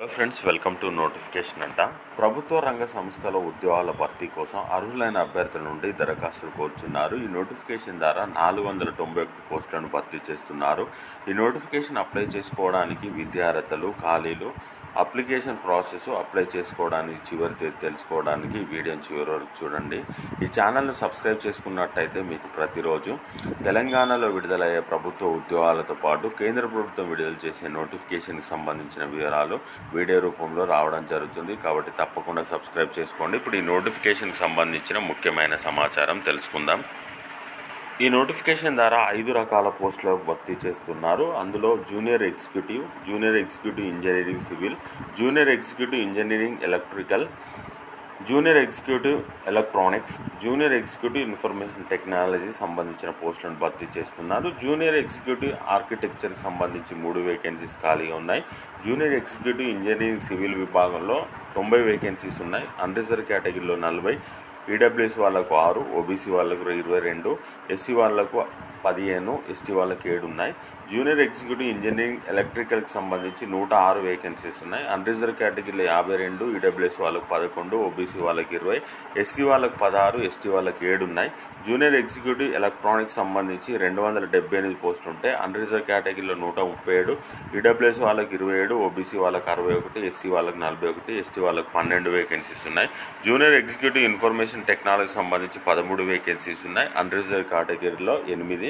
Hello friends welcome to notification అంట ప్రభుత్వ రంగ సంస్థల ఉద్యోగాల భర్తీ కోసం అర్హులైన అభ్యర్థుల నుండి దరఖాస్తులు కోరుచున్నారు. ఈ నోటిఫికేషన్ ద్వారా నాలుగు వందల తొంభై ఒక్క పోస్టులను భర్తీ చేస్తున్నారు. ఈ నోటిఫికేషన్ అప్లై చేసుకోవడానికి విద్యార్హతలు ఖాళీలు అప్లికేషన్ ప్రాసెస్ అప్లై చేసుకోవడానికి చివరి తేదీ తెలుసుకోవడానికి వీడియోని చివరి వరకు చూడండి. ఈ ఛానల్ను సబ్స్క్రైబ్ చేసుకున్నట్టయితే మీకు ప్రతిరోజు తెలంగాణలో విడుదలయ్యే ప్రభుత్వ ఉద్యోగాలతో పాటు కేంద్ర ప్రభుత్వం విడుదల చేసే నోటిఫికేషన్కి సంబంధించిన వివరాలు వీడియో రూపంలో రావడం జరుగుతుంది. కాబట్టి తప్పకుండా సబ్స్క్రైబ్ చేసుకోండి. ఇప్పుడు ఈ నోటిఫికేషన్కి సంబంధించిన ముఖ్యమైన సమాచారం తెలుసుకుందాం. ఈ నోటిఫికేషన్ ద్వారా ఐదు రకాల పోస్టులకు భర్తీ చేస్తున్నారు. అందులో junior executive junior executive engineering civil junior executive engineering electrical junior executive electronics junior executive information technology సంబంధించిన పోస్టులను భర్తీ చేస్తున్నారు. జూనియర్ ఎగ్జిక్యూటివ్ ఆర్కిటెక్చర్కి సంబంధించి మూడు వేకెన్సీస్ ఖాళీగా ఉన్నాయి. జూనియర్ ఎగ్జిక్యూటివ్ ఇంజనీరింగ్ సివిల్ విభాగంలో తొంభై వేకెన్సీస్ ఉన్నాయి. అన్రిజర్వ్ కేటగిరీలో నలభై. ఈడబ్ల్యూఎస్ వాళ్ళకు ఆరు ఓబీసీ వాళ్ళకు ఇరవై రెండు ఎస్సీ వాళ్ళకు పదిహేను ఎస్టీ వాళ్ళకి ఏడు ఉన్నాయి జూనియర్ ఎగ్జిక్యూటివ్ ఇంజనీరింగ్ ఎలక్ట్రికల్కి సంబంధించి నూట ఆరు వేకెన్సీస్ ఉన్నాయి. అన్రిజర్వ్ కేటగిరీలో యాభై రెండు ఈడబ్ల్యూఎస్ వాళ్ళకు పదకొండు ఓబీసీ వాళ్ళకి ఇరవై ఎస్సీ వాళ్ళకి పదహారు ఎస్టీ వాళ్ళకి ఏడు ఉన్నాయి జూనియర్ ఎగ్జిక్యూటివ్ ఎలక్ట్రానిక్స్ సంబంధించి రెండు వందల డెబ్బై ఎనిమిది పోస్టులు ఉంటాయి అన్రిజర్వ్ కేటగిరీలో నూట ముప్పై ఏడు ఈడబ్ల్యూఎస్ వాళ్ళకి ఇరవై ఏడు ఓబీసీ వాళ్ళకి అరవై ఒకటి ఎస్సీ వాళ్ళకి నలభై ఒకటి ఎస్టీ వాళ్ళకి పన్నెండు వేకెన్సీస్ ఉన్నాయి. జూనియర్ ఎగ్జిక్యూటివ్ ఇన్ఫర్మేషన్ టెక్నాలజీ సంబంధించి పదమూడు వేకెన్సీస్ ఉన్నాయి. అన్రిజర్వ్ కేటగిరీలో ఎనిమిది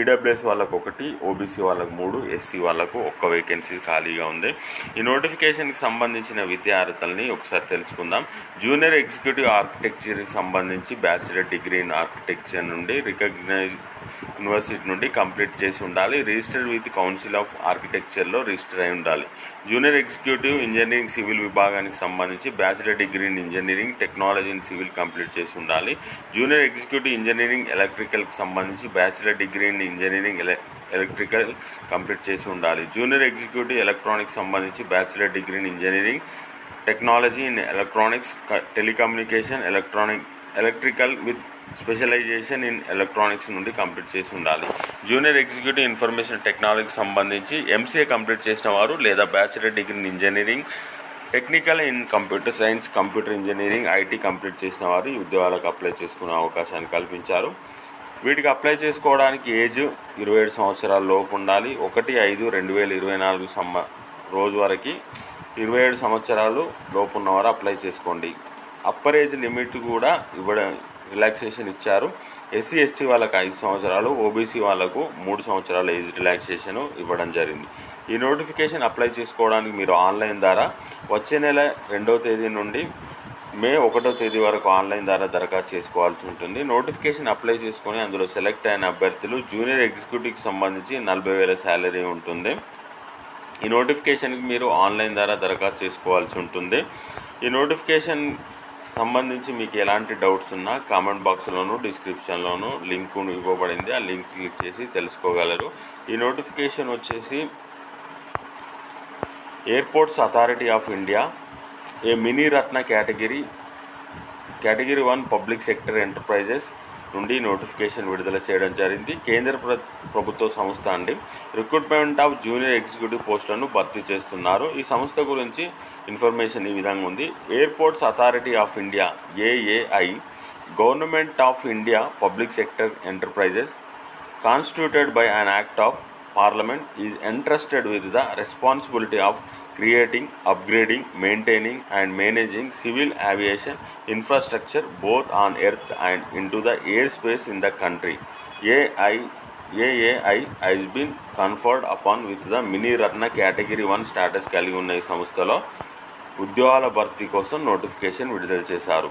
ఈడబ్ల్యూఎస్ వాళ్ళకు ఒకటి ఓబీసీ వాళ్ళకు మూడు ఎస్సీ వాళ్ళకు ఒక్క వేకెన్సీ ఖాళీగా ఉంది. ఈ నోటిఫికేషన్కి సంబంధించిన విద్యార్థులని ఒకసారి తెలుసుకుందాం. జూనియర్ ఎగ్జిక్యూటివ్ ఆర్కిటెక్చర్కి సంబంధించి బ్యాచిలర్ డిగ్రీ ఇన్ ఆర్కిటెక్చర్ నుండి రికగ్నైజ్ యూనివర్సిటీ నుండి కంప్లీట్ చేసి ఉండాలి. రిజిస్టర్డ్ విత్ కౌన్సిల్ ఆఫ్ ఆర్కిటెక్చర్లో రిజిస్టర్ అయి ఉండాలి. జూనియర్ ఎగ్జిక్యూటివ్ ఇంజనీరింగ్ సివిల్ విభాగానికి సంబంధించి bachelor degree in engineering technology in civil complete చేసి ఉండాలి. జూనియర్ ఎగ్జిక్యూటివ్ ఇంజనీరింగ్ ఎలక్ట్రికల్కి సంబంధించి bachelor degree in engineering elec electrical complete చేసి ఉండాలి. జూనియర్ ఎగ్జిక్యూటివ్ ఎలక్ట్రానిక్స్ సంబంధించి bachelor degree in engineering technology in electronics telecommunication electronic electrical with specialisation in electronics నుండి complete చేసి ఉండాలి. జూనియర్ ఎగ్జిక్యూటివ్ ఇన్ఫర్మేషన్ టెక్నాలజీకి సంబంధించి ఎంసీఏ కంప్లీట్ చేసిన వారు లేదా bachelor degree in engineering technical in computer science computer engineering IT complete చేసిన వారు ఈ ఉద్యోగాలకు అప్లై చేసుకునే అవకాశాన్ని కల్పించారు. వీటికి అప్లై చేసుకోవడానికి ఏజ్ ఇరవై ఏడు సంవత్సరాల లోపు ఉండాలి. ఒకటి ఐదు రెండు వేల ఇరవై నాలుగు సంవ రోజు వరకు ఇరవై ఏడు సంవత్సరాలు లోపు ఉన్నవారు అప్లై చేసుకోండి. అప్పర్ ఏజ్ లిమిట్ కూడా ఇవ్వడం రిలాక్సేషన్ ఇచ్చారు. ఎస్సీ ఎస్టీ వాళ్ళకి ఐదు సంవత్సరాలు ఓబీసీ వాళ్ళకు మూడు సంవత్సరాల ఏజ్ రిలాక్సేషన్ ఇవ్వడం జరిగింది. ఈ నోటిఫికేషన్ అప్లై చేసుకోవడానికి మీరు ఆన్లైన్ ద్వారా వచ్చే నెల రెండవ తేదీ నుండి మే ఒకటో తేదీ వరకు ఆన్లైన్ ద్వారా దరఖాస్తు చేసుకోవాల్సి ఉంటుంది. నోటిఫికేషన్ అప్లై చేసుకొని అందులో సెలెక్ట్ అయిన అభ్యర్థులు జూనియర్ ఎగ్జిక్యూటివ్కి సంబంధించి నలభై వేల శాలరీ ఉంటుంది. ఈ నోటిఫికేషన్కి మీరు ఆన్లైన్ ద్వారా దరఖాస్తు చేసుకోవాల్సి ఉంటుంది. ఈ నోటిఫికేషన్ సంబంధించి మీకు ఎలాంటి డౌట్స్ ఉన్నా కామెంట్ బాక్స్లోను డిస్క్రిప్షన్లోను లింక్ ఇవ్వబడింది. ఆ లింక్ క్లిక్ చేసి తెలుసుకోగలరు. ఈ నోటిఫికేషన్ వచ్చేసి airports authority of India a mini Ratna category category one public sector enterprises నుండి నోటిఫికేషన్ విడుదల చేయడం జరిగింది. కేంద్ర ప్రభుత్వ సంస్థ అండి. రిక్రూట్మెంట్ ఆఫ్ జూనియర్ ఎగ్జిక్యూటివ్ పోస్టులను భర్తీ చేస్తున్నారు. ఈ సంస్థ గురించి ఇన్ఫర్మేషన్ ఈ విధంగా ఉంది. Airports authority of India AAI government of India public sector enterprises constituted by an act of Parliament is entrusted with the responsibility of creating, upgrading, maintaining, and managing civil aviation infrastructure both on earth and into the airspace in the country. AI, AAI has been conferred upon with the Mini Ratna Category 1 status కలిగి ఉన్న ఈ సంస్థలో ఉద్యోగాల భర్తీ కోసం notification విడుదల చేశారు